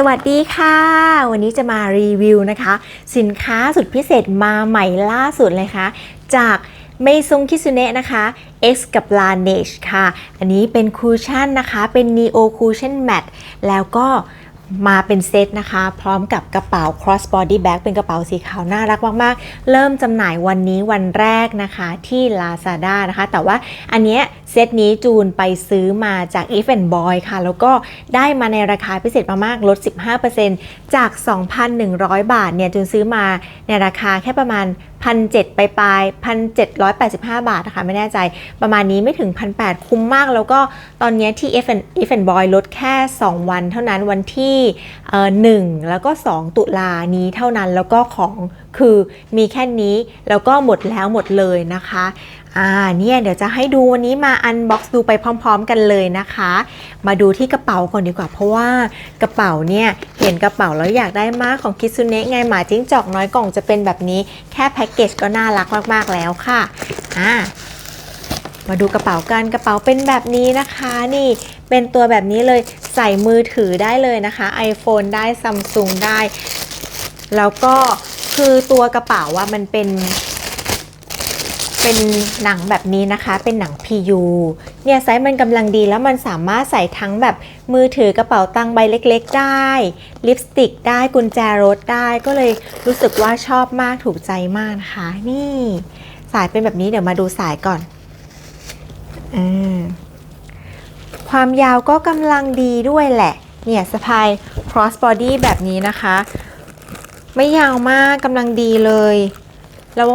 สวัสดีค่ะ วันนี้จะมารีวิวนะคะ สินค้าสุดพิเศษมาใหม่ล่าสุดเลยค่ะ จากเมซงคิซุเนะนะคะ X กับ Laneige ค่ะ อันนี้เป็นคูชั่นนะคะ เป็น Neo Cushion Matte แล้วก็ มาเป็นเซตนะคะ พร้อมกับกระเป๋า cross body bag เป็นกระเป๋าสีขาวน่ารักมาก ๆ เริ่มจำหน่ายวันนี้วันแรกนะคะที่ Lazada นะคะ แต่ว่าอันเนี้ยเซตนี้จูนไปซื้อมาจาก If and Boy ค่ะ แล้วก็ได้มาในราคาพิเศษมากๆลด 15%จาก 2,100 บาทเนี่ยจูนซื้อมาในราคาแค่ประมาณ พันเไปปลาย1,785บาทนะคะไม่แน่ใจประมาณนี้ไม่ถึง1,800คุ้มมากแล้วก็ตอนนี้ที่ If and, If and Boy ลดแค่ 2 วันเท่านั้นวันที่เอ่อ1แล้วก็ 2 ตุลานี้เท่านั้นแล้วก็ของคือมีแค่นี้แล้วก็หมดแล้วหมดเลยนะคะ อ่าเนี่ยเดี๋ยวจะให้ดูวันนี้มาอันบ็อกซ์ดูไปพร้อม ๆ กันเลยนะคะ มาดูที่กระเป๋าก่อนดีกว่า เพราะว่ากระเป๋าเนี่ยเห็นกระเป๋าแล้วอยากได้มากของคิซุเนะไงหมาจิ้งจอกน้อยกล่องจะเป็นแบบนี้แค่แพ็กเกจก็น่ารักมากๆแล้วค่ะอ่ามาดูกระเป๋ากันกระเป๋าเป็นแบบนี้นะคะ นี่เป็นตัวแบบนี้เลยใส่มือถือได้เลยนะคะ iPhone ได้ Samsung ได้ แล้วก็คือตัวกระเป๋าว่ามันเป็น เป็นหนังแบบนี้นะคะ เป็นหนัง PU เนี่ยไซส์มันกำลังดีแล้วมันสามารถใส่ทั้งแบบมือถือกระเป๋าตังค์ใบเล็กๆ ได้ ลิปสติกได้กุญแจรถได้ก็เลยรู้สึกว่าชอบมากถูกใจมากนะคะ นี่สายเป็นแบบนี้เดี๋ยวมาดูสายก่อนอความยาวก็กำลังดีด้วยแหละ เนี่ยสะพาย cross body แบบนี้นะคะ ไม่ยาวมากกำลังดีเลย แล้ว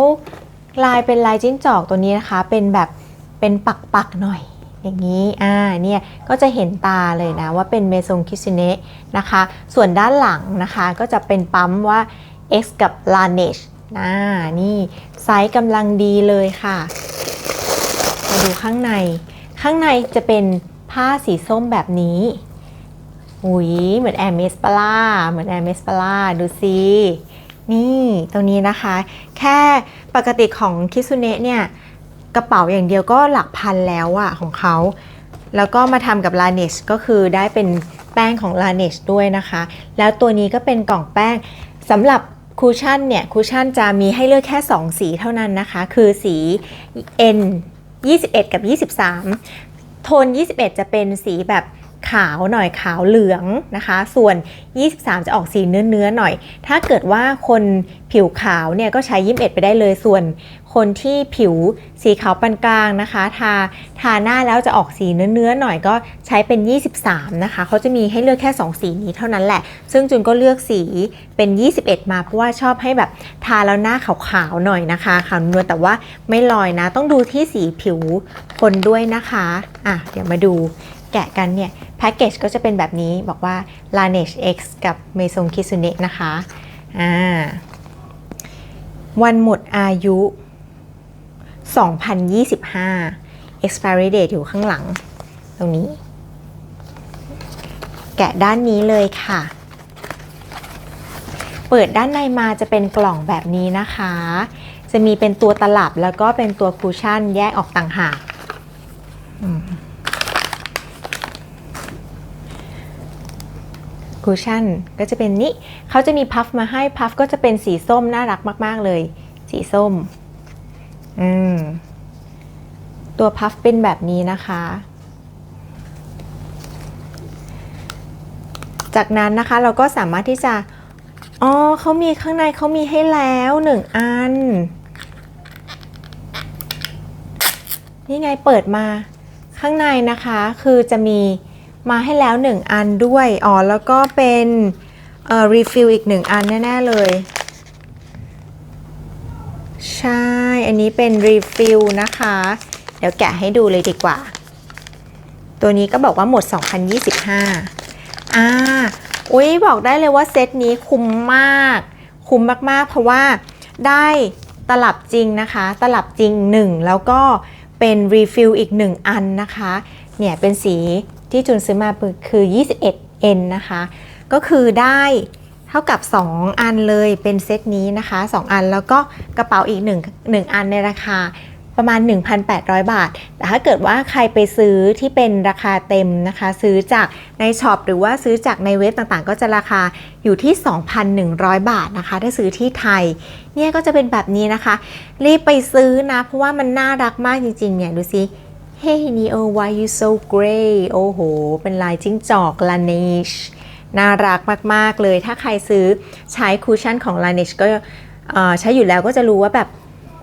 ลายเป็นลายจิ้งจอกตัวนี้นะคะ เป็นแบบเป็นปักๆหน่อย อย่างนี้อ่าเนี่ยก็จะเห็นตาเลยนะว่าเป็นเมซงคิซิเนะนะคะ ส่วนด้านหลังนะคะก็จะเป็นปั๊มว่า X กับ l a n e g e นะนี่ไซส์กำลังดีเลยค่ะ มาดูข้างใน ข้างในจะเป็นผ้าสีส้มแบบนี้อุ้ยเหมือนแอร์เมสปลาเหมือนแอร์เมสปลาดูสินี่ตรงนี้นะคะ แค่ ปกติของคิซุเนะเนี่ยกระเป๋าอย่างเดียวก็หลักพันแล้วอะของเขา แล้วก็มาทำกับ Laneige ก็คือได้เป็นแป้งของ Laneige ด้วยนะคะ แล้วตัวนี้ก็เป็นกล่องแป้งสำหรับคูชั่นเนี่ยคูชั่นจะมีให้เลือกแค่ 2 สีเท่านั้นนะคะ คือสี N 21 กับ 23 โทน 21 จะเป็นสีแบบ ขาวหน่อยขาวเหลืองนะคะ ส่วน 23 จะออกสีเนื้อเนื้อๆหน่อย ถ้าเกิดว่าคนผิวขาวเนี่ยก็ใช้21ไปได้เลย ส่วนคนที่ผิวสีขาวปานกลางนะคะ ทาทาหน้าแล้วจะออกสีเนื้อเนื้อๆหน่อยก็ใช้เป็น 23 นะคะ เขาจะมีให้เลือกแค่ 2 สีนี้เท่านั้นแหละ ซึ่งจุนก็เลือกสีเป็น 21 มาเพราะว่าชอบให้แบบทาแล้วหน้าขาวๆหน่อยนะคะขาวนวลแต่ว่าไม่ลอยนะ ต้องดูที่สีผิวคนด้วยนะคะ อะเดี๋ยวมาดูแกะกันเนี่ย แพ็กเกจก็จะเป็นแบบนี้บอกว่า l a n e g e X กับ Maison k i s u n e นะคะอ่าวันหมดอายุ 2025 expiry date อยู่ข้างหลัง ตรงนี้ แกะด้านนี้เลยค่ะ เปิดด้านในมาจะเป็นกล่องแบบนี้นะคะ จะมีเป็นตัวตลับแล้วก็เป็นตัวคูชั่นแยกออกต่างหากอืม คูชั่นก็จะเป็นนี้เขาจะมีพัฟมาให้พัฟก็จะเป็นสีส้มน่ารักมาก ๆ เลย สีส้มอืมตัวพัฟเป็นแบบนี้นะคะ จากนั้นนะคะเราก็สามารถที่จะ อ๋อเขามีข้างในเขามีให้แล้วหนึ่งอัน นี่ไงเปิดมาข้างในนะคะคือจะมี มาให้แล้ว 1 อันด้วย อ๋อ แล้วก็เป็นเอ่อรีฟิลอีก 1 อันแน่ ๆ เลย ใช่ อันนี้เป็นรีฟิลนะคะ เดี๋ยวแกะให้ดูเลยดีกว่า ตัวนี้ก็บอกว่าหมด 2025 อ่า อุ้ยบอกได้เลยว่าเซตนี้คุ้มมาก คุ้มมากๆ เพราะว่าได้ตลับจริงนะคะ ตลับจริง 1 แล้วก็เป็นรีฟิลอีก 1 อันนะคะ เนี่ยเป็นสี ที่จุนซื้อมาคือ 21N นะคะ ก็คือได้เท่ากับ 2 อันเลยเป็นเซตนี้นะคะ 2 อันแล้วก็กระเป๋าอีก 1 1 อันในราคาประมาณ 1,800 บาท แต่ถ้าเกิดว่าใครไปซื้อที่เป็นราคาเต็มนะคะ ซื้อจากในช็อปหรือว่าซื้อจากในเว็บต่างๆ ก็จะราคาอยู่ที่ 2,100 บาทนะคะ ถ้าซื้อที่ไทย เนี่ยก็จะเป็นแบบนี้นะคะ รีบไปซื้อนะ เพราะว่ามันน่ารักมากจริงๆ เนี่ยดูสิ Hey Neo why you so gray โอ้โห เป็นลายจิ้งจอก Laneige น่ารักมาก ๆ เลย ถ้าใครซื้อใช้คูชั่นของ Laneige ก็ใช้อยู่แล้วก็จะรู้ว่าแบบ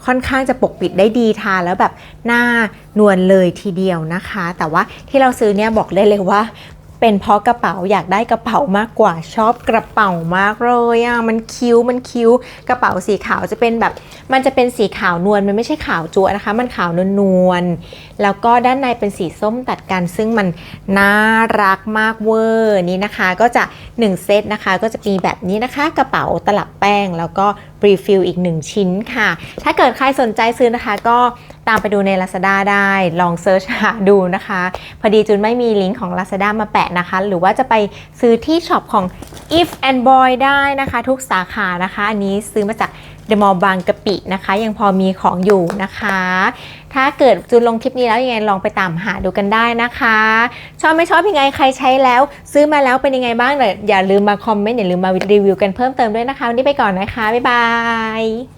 ค่อนข้างจะปกปิดได้ดีทาแล้วแบบหน้านวลเลยทีเดียวนะคะ แต่ว่าที่เราซื้อเนี่ยบอกได้เลยว่า เป็นเพราะกระเป๋าอยากได้กระเป๋ามากกว่าชอบกระเป๋ามากเลยอะมันคิ้วมันคิ้วกระเป๋าสีขาวจะเป็นแบบ มันจะเป็นสีขาวนวลมันไม่ใช่ขาวจัวนะคะ มันขาวนวลนวลแล้วก็ด้านในเป็นสีส้มตัดกัน ซึ่งมันน่ารักมากเวอร์นี่นะคะ ก็จะ 1 เซตนะคะ ก็จะมีแบบนี้นะคะ กระเป๋าตลับแป้งแล้วก็รีฟิลอีก 1 ชิ้นค่ะ ถ้าเกิดใครสนใจซื้อนะคะ ก็ตามไปดูใน Lazada ได้ลองเซิร์ชหาดูนะคะ พอดีจุนไม่มีลิงก์ของ Lazada มาแปะนะคะ หรือว่าจะไปซื้อที่ช็อปของ If and Boy ได้นะคะ ทุกสาขานะคะ อันนี้ซื้อมาจาก เดอะมอลล์บางกะปินะคะ ยังพอมีของอยู่นะคะ ถ้าเกิดจูนลงคลิปนี้แล้วยังไงลองไปตามหาดูกันได้นะคะ ชอบไม่ชอบยังไงใครใช้แล้ว ซื้อมาแล้วเป็นยังไงบ้างเดี๋ยวอย่าลืมมาคอมเมนต์อย่าลืมมารีวิวกันเพิ่มเติมด้วยนะคะวันนี้ไปก่อนนะคะบ๊ายบาย